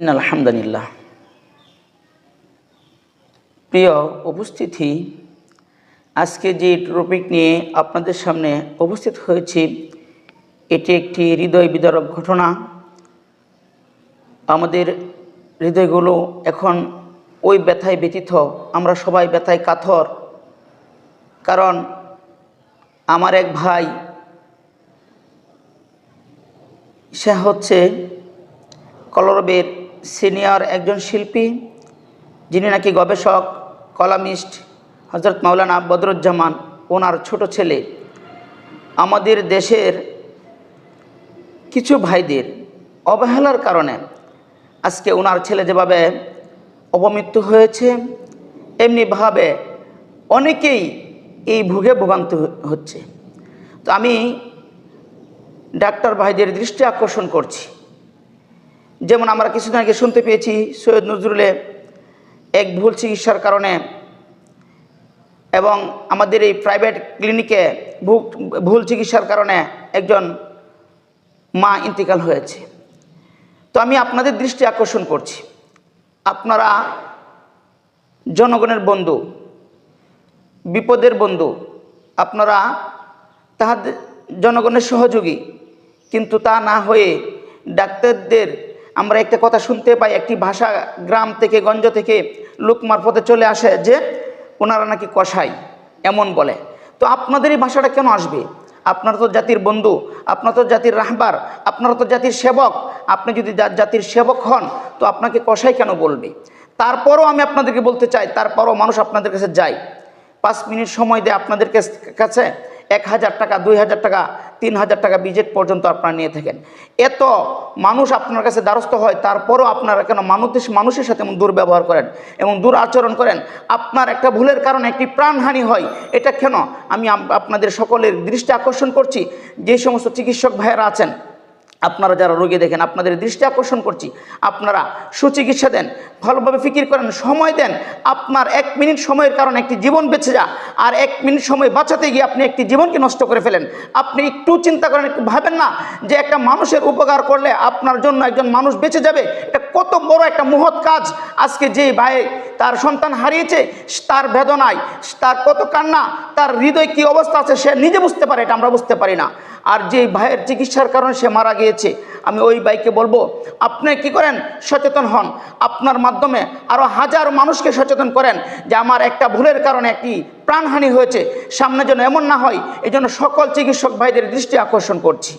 আলহামদুলিল্লাহ প্রিয় উপস্থিতি, আজকে যে টপিক নিয়ে আপনাদের সামনে উপস্থিত হয়েছি, এটি একটি হৃদয় বিদারক ঘটনা। আমাদের হৃদয়গুলো এখন ওই ব্যথায় ব্যতীত আমরা সবাই ব্যথায় কাথর কারণ আমার এক ভাই, সে হচ্ছে কলরবের সিনিয়র একজন শিল্পী, যিনি নাকি গবেষক, কলামিস্ট হজরত মাওলানা বদরুজ্জামান, ওনার ছোট ছেলে। আমাদের দেশের কিছু ভাইদের অবহেলার কারণে আজকে ওনার ছেলে যেভাবে অপমৃত্যু হয়েছে, এমনিভাবে অনেকেই এই ভুগে ভোগান্ত হচ্ছে। তো আমি ডাক্তার ভাইদের দৃষ্টি আকর্ষণ করছি। যেমন আমরা কিছুদিন আগে শুনতে পেয়েছি, সৈয়দ নজরুলে এক ভুল চিকিৎসার কারণে এবং আমাদের এই প্রাইভেট ক্লিনিকে ভুল চিকিৎসার কারণে একজন মা ইন্তেকাল হয়েছে। তো আমি আপনাদের দৃষ্টি আকর্ষণ করছি। আপনারা জনগণের বন্ধু, বিপদের বন্ধু, আপনারা তাহাদের জনগণের সহযোগী, কিন্তু তা না হয়ে ডাক্তারদের আমরা একটা কথা শুনতে পাই, একটি ভাষা গ্রাম থেকে, গঞ্জ থেকে লোক মারফতে চলে আসে যে ওনারা নাকি কষাই এমন বলে। তো আপনাদের এই ভাষাটা কেন আসবে? আপনারা তো জাতির বন্ধু, আপনারা তো জাতির রাহবার, আপনারা তো জাতির সেবক। আপনি যদি জাতির সেবক হন, তো আপনাকে কষাই কেন বলবে? তারপরও আমি আপনাদেরকে বলতে চাই, তারপরও মানুষ আপনাদের কাছে যায়। পাঁচ মিনিট সময় দিয়ে আপনাদের কাছে এক হাজার টাকা, দুই হাজার টাকা, তিন হাজার টাকা বিজেট পর্যন্ত আপনারা নিয়ে থাকেন। এত মানুষ আপনার কাছে দ্বারস্থ হয়, তারপরও আপনারা কেন মানুষ মানুষের সাথে এমন দুর্ব্যবহার করেন এবং দূর আচরণ করেন? আপনার একটা ভুলের কারণে একটি প্রাণহানি হয়। এটা কেন? আমি আপ- আপনাদের সকলের দৃষ্টি আকর্ষণ করছি। যে সমস্ত চিকিৎসক ভাইয়েরা আছেন আপনারা যারা রোগী দেখেন, আপনাদের দৃষ্টি আকর্ষণ করছি। আপনারা সুচিকিৎসা দেন, ভালোভাবে ফিকির করেন, সময় দেন। আপনার এক মিনিট সময়ের কারণে একটি জীবন বেঁচে যা, আর এক মিনিট সময় বাঁচাতে গিয়ে আপনি একটি জীবনকে নষ্ট করে ফেলেন। আপনি একটু চিন্তা করেন, একটু ভাবেন না যে একটা মানুষের উপকার করলে আপনার জন্য একজন মানুষ বেঁচে যাবে। এটা কত বড় একটা মহৎ কাজ। আজকে যে ভাই তার সন্তান হারিয়েছে, তার বেদনায়, তার কত কান্না, তার হৃদয় কী অবস্থা আছে সে নিজে বুঝতে পারে, এটা আমরা বুঝতে পারি না। আর যেই ভাইয়ের চিকিৎসার কারণে সে মারা গিয়েছে, আমি ওই ভাইকে বলব, আপনি কি করেন? সচেতন হন। আপনার মাধ্যমে আরও হাজার মানুষকে সচেতন করেন যে আমার একটা ভুলের কারণে একটি প্রাণহানি হয়েছে, সামনে যেন এমন না হয়। এই জন্য সকল চিকিৎসক ভাইদের দৃষ্টি আকর্ষণ করছি।